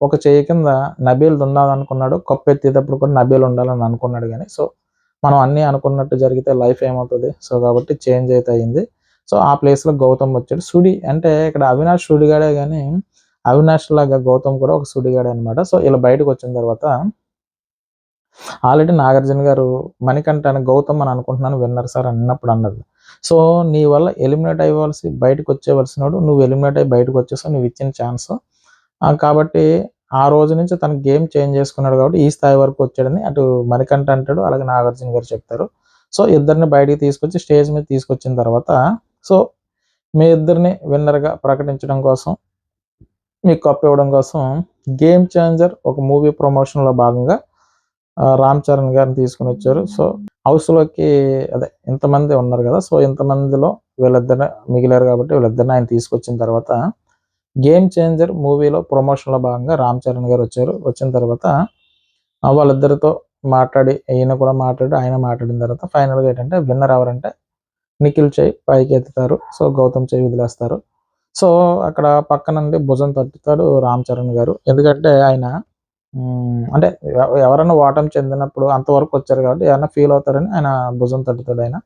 ఒక చేయి కింద నబీల్ ఉండాలనుకున్నాడు కప్పు ఎత్తేటప్పుడు కూడా నబీల్ ఉండాలని అనుకున్నాడు కానీ సో మనం అన్నీ అనుకున్నట్టు జరిగితే లైఫ్ ఏమవుతుంది? సో కాబట్టి చేంజ్ అయితే అయింది. సో ఆ ప్లేస్లో గౌతమ్ వచ్చాడు. సుడి అంటే ఇక్కడ అవినాష్ సుడిగాడే కానీ అవినాష్ లాగా గౌతమ్ కూడా ఒక సుడిగాడే అనమాట సో ఇలా బయటకు వచ్చిన తర్వాత ఆల్రెడీ నాగార్జున గారు మణికంఠ అని గౌతమ్ అని అనుకుంటున్నాను విన్నర్ సార్ అన్నప్పుడు అన్నది. సో నీ వల్ల ఎలిమినేట్ అయ్యవలసి బయటకు వచ్చేవలసినోడు నువ్వు ఎలిమినేట్ అయ్యి బయటకు వచ్చేసావు నువ్వు ఇచ్చిన ఛాన్స్. కాబట్టి ఆ రోజు నుంచి తన గేమ్ చేంజ్ చేసుకున్నాడు కాబట్టి ఈ స్థాయి వరకు వచ్చాడని అటు మణికంఠ అంటాడు అలాగే నాగార్జున గారు చెప్తారు. సో ఇద్దరిని బయటికి తీసుకొచ్చి స్టేజ్ మీద తీసుకొచ్చిన తర్వాత సో మీ ఇద్దరిని విన్నర్గా ప్రకటించడం కోసం మీకు కప్ ఇవ్వడం కోసం గేమ్ చేంజర్ ఒక మూవీ ప్రమోషన్లో భాగంగా రామ్ చరణ్ గారిని తీసుకుని వచ్చారు. సో హౌస్లోకి అదే ఇంతమంది ఉన్నారు కదా సో ఇంతమందిలో వీళ్ళిద్దరు మిగిలారు కాబట్టి వీళ్ళిద్దరిని ఆయన తీసుకొచ్చిన తర్వాత గేమ్ చేంజర్ మూవీలో ప్రమోషన్లో భాగంగా రామ్ చరణ్ గారు వచ్చారు. వచ్చిన తర్వాత వాళ్ళిద్దరితో మాట్లాడి ఈయన కూడా మాట్లాడి ఆయన మాట్లాడిన తర్వాత ఫైనల్గా ఏంటంటే విన్నర్ ఎవరంటే నిఖిల్ చేయి పైకి ఎత్తుతారు. సో గౌతమ్ చేయి వదిలేస్తారు. సో అక్కడ పక్కన నుండి భుజం తట్టుతాడు రామ్ చరణ్ గారు. ఎందుకంటే ఆయన అంటే ఎవ- ఎవరైనా ఓటమి చెందినప్పుడు అంతవరకు వచ్చారు కాబట్టి ఏమైనా ఫీల్ అవుతారని ఆయన భుజం తట్టుతాడు ఆయన.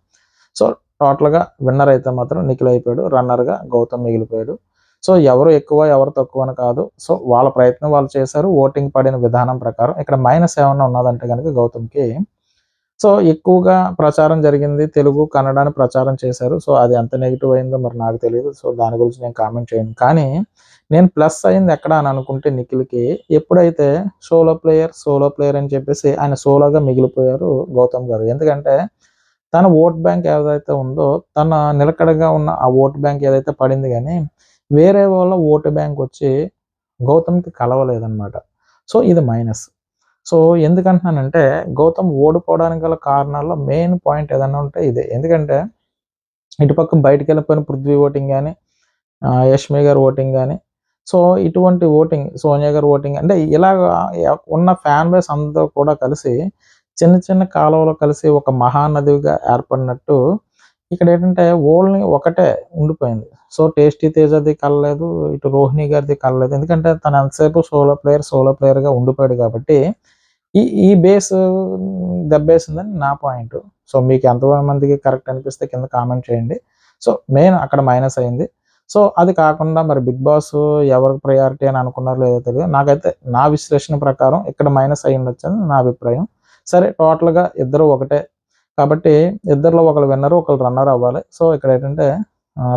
సో టోటల్గా విన్నర్ అయితే మాత్రం నిఖిల్ అయిపోయాడు. రన్నర్గా గౌతమ్ మిగిలిపోయాడు. సో ఎవరు ఎక్కువ ఎవరు తక్కువ అని కాదు. సో వాళ్ళ ప్రయత్నం వాళ్ళు చేశారు. ఓటింగ్ పడిన విధానం ప్రకారం. ఇక్కడ మైనస్ ఏమైనా ఉన్నదంటే కనుక గౌతమ్కి సో ఎక్కువగా ప్రచారం జరిగింది తెలుగు కన్నడని ప్రచారం చేశారు. సో అది ఎంత నెగిటివ్ అయిందో మరి నాకు తెలియదు సో దాని గురించి నేను కామెంట్ చేయను. కానీ నేను ప్లస్ అయింది ఎక్కడ అని అనుకుంటే నిఖిల్కి. ఎప్పుడైతే సోలో ప్లేయర్ సోలో ప్లేయర్ అని చెప్పేసి ఆయన సోలోగా మిగిలిపోయారు గౌతమ్ గారు. ఎందుకంటే తన ఓట్ బ్యాంక్ ఏదైతే ఉందో తన నిలకడగా ఉన్న ఆ ఓట్ బ్యాంక్ ఏదైతే పడింది కానీ వేరే వాళ్ళ ఓటు బ్యాంక్ వచ్చి గౌతమ్కి కలవలేదన్నమాట. సో ఇది మైనస్ సో ఎందుకంటున్నానంటే గౌతమ్ ఓడిపోవడానికి గల కారణాల్లో మెయిన్ పాయింట్ ఏదైనా ఉంటే ఇదే. ఎందుకంటే ఇటుపక్క బయటికి వెళ్ళిపోయిన పృథ్వీ ఓటింగ్ కానీ యష్మి గారు ఓటింగ్ కానీ సో ఇటువంటి ఓటింగ్ సోనియా గారు ఓటింగ్ అంటే ఇలాగ ఉన్న ఫ్యాన్ బేస్ అందరూ కూడా కలిసి చిన్న చిన్న కాలువలో కలిసి ఒక మహానదిగా ఏర్పడినట్టు ఇక్కడ ఏంటంటే ఓన్లీ ఒకటే ఉండిపోయింది. సో టేస్టీ తేజది కలలేదు ఇటు రోహిణి గారిది కలలేదు. ఎందుకంటే తను ఎంతసేపు సోలో ప్లేయర్ సోలో ప్లేయర్గా ఉండిపోయాడు కాబట్టి ఈ ఈ బేస్ దెబ్బేసిందని నా పాయింట్ సో మీకు ఎంతమందికి కరెక్ట్ అనిపిస్తే కింద కామెంట్ చేయండి. సో మెయిన్ అక్కడ మైనస్ అయింది. సో అది కాకుండా మరి బిగ్ బాస్ ఎవరికి ప్రయారిటీ అని అనుకున్నారో లేదో తెలియదు. నాకైతే నా విశ్లేషణ ప్రకారం ఇక్కడ మైనస్ అయి ఉండొచ్చు అని నా అభిప్రాయం. సరే టోటల్గా ఇద్దరు ఒకటే కాబట్టి ఇద్దరిలో ఒకరు విన్నర్ ఒకరు రన్నర్ అవ్వాలి. సో ఇక్కడ ఏంటంటే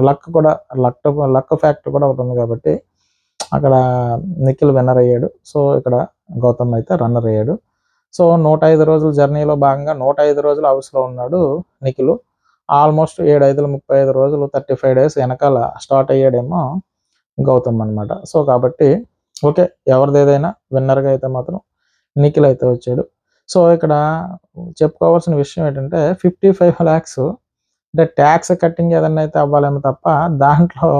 లక్ కూడా లక్ లక్ ఫ్యాక్టర్ కూడా ఒకటి ఉంది కాబట్టి అక్కడ నిఖిల్ విన్నర్ అయ్యాడు. సో ఇక్కడ గౌతమ్ అయితే రన్నర్ అయ్యాడు. సో నూట ఐదు రోజుల జర్నీలో భాగంగా నూట ఐదు రోజులు హౌస్లో ఉన్నాడు నిఖిల్. ఆల్మోస్ట్ ఏడు ఐదుల ముప్పై ఐదు రోజులు థర్టీ ఫైవ్ డేస్ వెనకాల స్టార్ట్ అయ్యాడేమో గౌతమ్ అనమాట సో కాబట్టి ఓకే ఎవరిదేదైనా విన్నర్గా అయితే మాత్రం నిఖిల్ అయితే వచ్చాడు. సో ఇక్కడ చెప్పుకోవాల్సిన విషయం ఏంటంటే ఫిఫ్టీ ఫైవ్ ల్యాక్స్ అంటే ట్యాక్స్ కట్టింగ్ ఏదైనా అయితే అవ్వాలేమో తప్ప దాంట్లో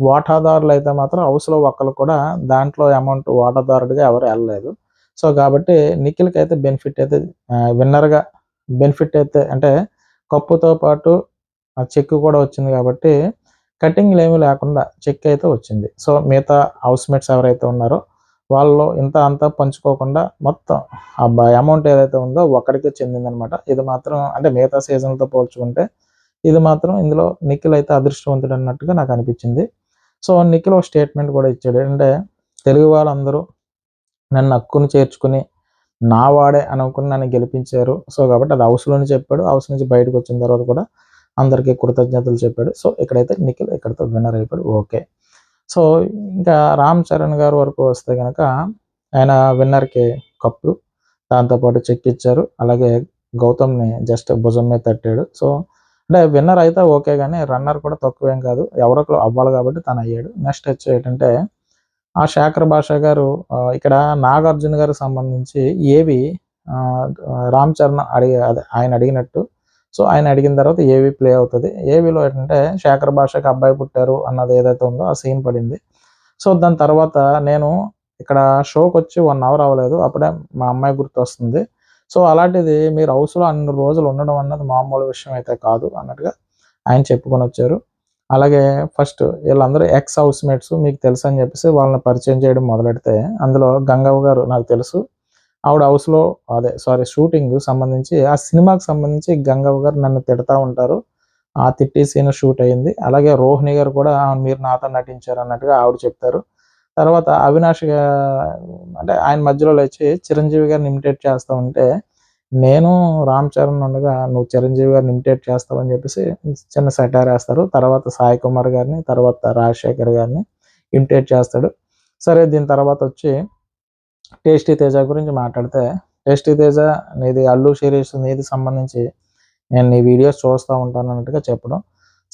వాటాదారులు అయితే మాత్రం హౌస్లో ఒక్కరు కూడా దాంట్లో అమౌంట్ వాటాదారుడిగా ఎవరు వెళ్ళలేదు. సో కాబట్టి నిఖిల్కి అయితే బెనిఫిట్ అయితే విన్నర్గా బెనిఫిట్ అయితే అంటే కప్పుతో పాటు ఆ చెక్ కూడా వచ్చింది కాబట్టి కటింగ్లు ఏమీ లేకుండా చెక్ అయితే వచ్చింది. సో మిగతా హౌస్ మేట్స్ ఎవరైతే ఉన్నారో వాళ్ళు ఇంత అంతా పంచుకోకుండా మొత్తం ఆ అమౌంట్ ఏదైతే ఉందో ఒక్కడికే చెందిందనమాట. ఇది మాత్రం అంటే మిగతా సీజన్లతో పోల్చుకుంటే ఇది మాత్రం ఇందులో నిఖిల్ అయితే అదృష్టవంతుడు అన్నట్టుగా నాకు అనిపించింది. సో నిఖిల్ ఒక స్టేట్మెంట్ కూడా ఇచ్చాడు. అంటే తెలుగు వాళ్ళందరూ నన్ను హక్కును చేర్చుకుని నా వాడే అనుకుని నన్ను గెలిపించారు. సో కాబట్టి అది హౌస్లోనే చెప్పాడు. హౌస్ నుంచి బయటకు వచ్చిన తర్వాత కూడా అందరికీ కృతజ్ఞతలు చెప్పాడు. సో ఇక్కడైతే నిఖిల్ ఇక్కడతో విన్నర్ అయిపోయాడు. ఓకే సో ఇంకా రామ్ చరణ్ గారు వరకు వస్తే కనుక ఆయన విన్నర్కి కప్పు. దాంతోపాటు చెక్ ఇచ్చారు. అలాగే గౌతమ్ని జస్ట్ భుజం మీద తట్టాడు. సో అంటే విన్నర్ అయితే ఓకే కానీ రన్నర్ కూడా తక్కువేం కాదు. ఎవరొకరు అవ్వాలి కాబట్టి తను అయ్యాడు. నెక్స్ట్ వచ్చి ఏంటంటే ఆ శాఖర్ భాష గారు ఇక్కడ నాగార్జున గారికి సంబంధించి ఏవి ఆ, రామ్ చరణ్ అడిగి అదే ఆయన అడిగినట్టు సో ఆయన అడిగిన తర్వాత ఏవి ప్లే అవుతుంది. ఏవిలో ఏంటంటే శేఖర్ భాషకి అబ్బాయి పుట్టారు అన్నది ఏదైతే ఉందో ఆ సీన్ పడింది. సో దాని తర్వాత నేను ఇక్కడ షోకి వచ్చి వన్ అవర్ అవ్వలేదు. అప్పుడే మా అమ్మాయి గుర్తు వస్తుంది. సో అలాంటిది మీరు హౌస్లో అన్ని రోజులు ఉండడం అన్నది మామూలు విషయం అయితే కాదు అన్నట్టుగా ఆయన చెప్పుకొని వచ్చారు. అలాగే ఫస్ట్ వీళ్ళందరూ ఎక్స్ హౌస్ మేట్స్ మీకు తెలుసు అని చెప్పేసి వాళ్ళని పరిచయం చేయడం మొదలెడితే అందులో గంగవ్వ గారు నాకు తెలుసు. ఆవిడ హౌస్లో అదే సారీ షూటింగ్ సంబంధించి ఆ సినిమాకి సంబంధించి గంగవ్వ గారు నన్ను తిడతా ఉంటారు. ఆ తిట్టి సీన్ షూట్ అయింది. అలాగే రోహిణి గారు కూడా మీరు నాతో నటించారు అన్నట్టుగా ఆవిడ చెప్తారు. తర్వాత అవినాష్ అంటే ఆయన మధ్యలో లేచి చిరంజీవి గారిని ఇమిటేట్ చేస్తూ ఉంటే నేను రామ్ చరణ్ ఉండగా నువ్వు చిరంజీవి గారిని ఇమిటేట్ చేస్తావని చెప్పేసి చిన్న సెటార్ వేస్తారు. తర్వాత సాయి కుమార్ గారిని తర్వాత రాజశేఖర్ గారిని ఇమిటేట్ చేస్తాడు. సరే దీని తర్వాత వచ్చి టేస్టీ తేజ గురించి మాట్లాడితే టేస్టీ తేజ నీది అల్లు సిరీస్ నీది సంబంధించి నేను నీ వీడియోస్ చూస్తూ ఉంటాను అన్నట్టుగా చెప్పడం.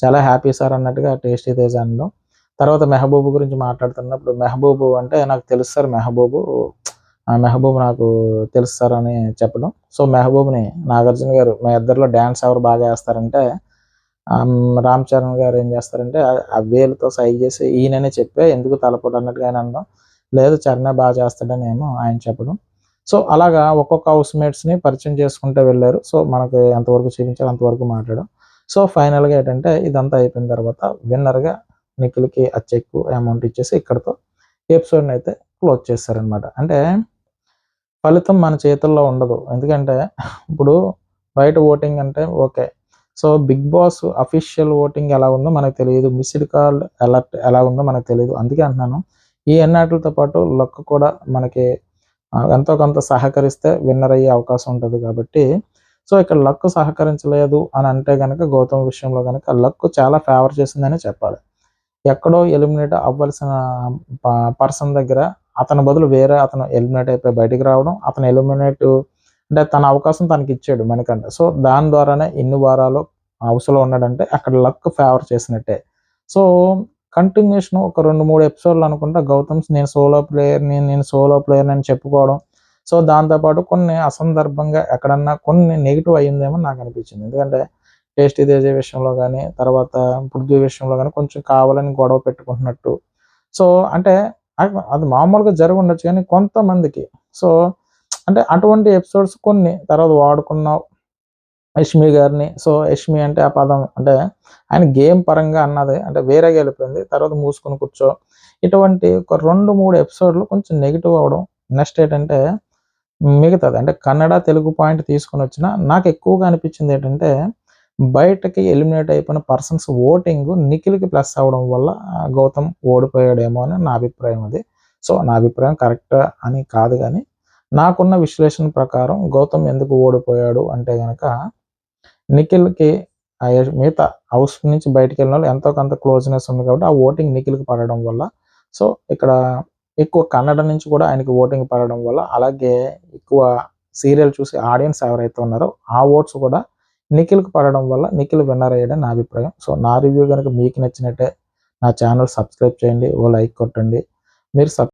చాలా హ్యాపీ సార్ అన్నట్టుగా టేస్టీ తేజ అనడం. తర్వాత మెహబూబ్ గురించి మాట్లాడుతున్నప్పుడు మెహబూబ్ అంటే నాకు తెలుసు సార్ మెహబూబు. ఆ మెహబూబ్ నాకు తెలుసు సార్ అని చెప్పడం. సో మెహబూబ్ని నాగార్జున గారు మా ఇద్దరిలో డ్యాన్స్ ఎవరు బాగా వేస్తారంటే రామ్ చరణ్ గారు ఏం చేస్తారంటే ఆ- వేలుతో సైజ్ చేసి ఈయననే చెప్పే ఎందుకు తలపడు అన్నట్టుగా ఆయన అనడం. లేదు చరణే బాగా చేస్తాడని ఏమో ఆయన చెప్పడం. సో అలాగా ఒక్కొక్క హౌస్ మేట్స్ని పరిచయం చేసుకుంటూ వెళ్ళారు. సో మనకు ఎంతవరకు చూపించారు అంతవరకు మాట్లాడడం సో ఫైనల్గా ఏంటంటే ఇదంతా అయిపోయిన తర్వాత విన్నర్గా నిఖిల్కి ఆ చెక్ అమౌంట్ ఇచ్చేసి ఇక్కడతో ఎపిసోడ్ని అయితే క్లోజ్ చేస్తారనమాట అంటే ఫలితం మన చేతుల్లో ఉండదు. ఎందుకంటే ఇప్పుడు బయట ఓటింగ్ అంటే okay. So big boss official voting ఎలా ఉందో మనకు తెలియదు. మిస్డ్ కాల్ అలర్ట్ ఎలా ఉందో మనకు తెలియదు. అందుకే అంటున్నాను. ఈ ఎన్నాటితో పాటు లక్ కూడా మనకి ఎంతో కొంత సహకరిస్తే విన్నర్ అయ్యే అవకాశం ఉంటుంది కాబట్టి సో ఇక్కడ లక్ సహకరించలేదు అని అంటే కనుక గౌతమ్ విషయంలో కనుక లక్ చాలా ఫేవర్ చేసిందని చెప్పాలి. ఎక్కడో ఎలిమినేట్ అవ్వాల్సిన పర్సన్ దగ్గర అతని బదులు వేరే అతను ఎలిమినేట్ అయిపోయి బయటికి రావడం అతను ఎలిమినేట్ అంటే తన అవకాశం తనకి ఇచ్చాడు మనకంటే సో దాని ద్వారానే ఇన్ని వారాలు హౌస్లో ఉన్నాడంటే అక్కడ లక్ ఫేవర్ చేసినట్టే. సో కంటిన్యూషన్ ఒక రెండు మూడు ఎపిసోడ్లు అనుకుంటా. గౌతమ్స్ నేను సోలో ప్లేయర్ని నేను సోలో ప్లేయర్ని అని చెప్పుకోవడం. సో దాంతోపాటు కొన్ని అసందర్భంగా ఎక్కడన్నా కొన్ని నెగిటివ్ అయ్యిందేమో నాకు అనిపించింది. ఎందుకంటే టేస్టీ తేజ విషయంలో కానీ తర్వాత పృథ్వీ విషయంలో కానీ కొంచెం కావాలని గొడవ పెట్టుకుంటున్నట్టు. సో అంటే అది- అది మామూలుగా జరిగి ఉండొచ్చు కానీ కొంతమందికి. సో అంటే అటువంటి ఎపిసోడ్స్ కొన్ని తర్వాత వాడుకున్నావు యష్మి గారిని. సో యష్మి అంటే ఆ పదం అంటే ఆయన గేమ్ పరంగా అన్నది. అంటే వేరేగా వెళ్ళిపోయింది తర్వాత మూసుకొని కూర్చో. ఇటువంటి ఒక రెండు మూడు ఎపిసోడ్లు కొంచెం నెగిటివ్ అవడం నెక్స్ట్ ఏంటంటే మిగతాది. అంటే కన్నడ తెలుగు పాయింట్ తీసుకొని వచ్చిన నాకు ఎక్కువగా అనిపించింది ఏంటంటే బయటకి ఎలిమినేట్ అయిపోయిన పర్సన్స్ ఓటింగ్ నిఖిల్కి ప్లస్ అవ్వడం వల్ల గౌతమ్ ఓడిపోయాడేమో అని నా అభిప్రాయం అది. సో నా అభిప్రాయం కరెక్ట్ అని కాదు కానీ నాకున్న విశ్లేషణ ప్రకారం గౌతమ్ ఎందుకు ఓడిపోయాడు అంటే కనుక నిఖిల్కి ఆ మిగతా హౌస్ నుంచి బయటకు వెళ్ళిన వాళ్ళు ఎంతో కొంత క్లోజ్నెస్ ఉంది కాబట్టి ఆ ఓటింగ్ నిఖిల్కి పడడం వల్ల. సో ఇక్కడ ఎక్కువ కన్నడ నుంచి కూడా ఆయనకి ఓటింగ్ పడడం వల్ల అలాగే ఎక్కువ సీరియల్ చూసి ఆడియన్స్ ఎవరైతే ఉన్నారో ఆ ఓట్స్ కూడా నిఖిల్కి పడడం వల్ల నిఖిల్ విన్నర్ అయ్యాడని నా అభిప్రాయం. సో నా రివ్యూ కనుక మీకు నచ్చినట్టే నా ఛానల్ సబ్స్క్రైబ్ చేయండి ఓ లైక్ కొట్టండి. మీరు సబ్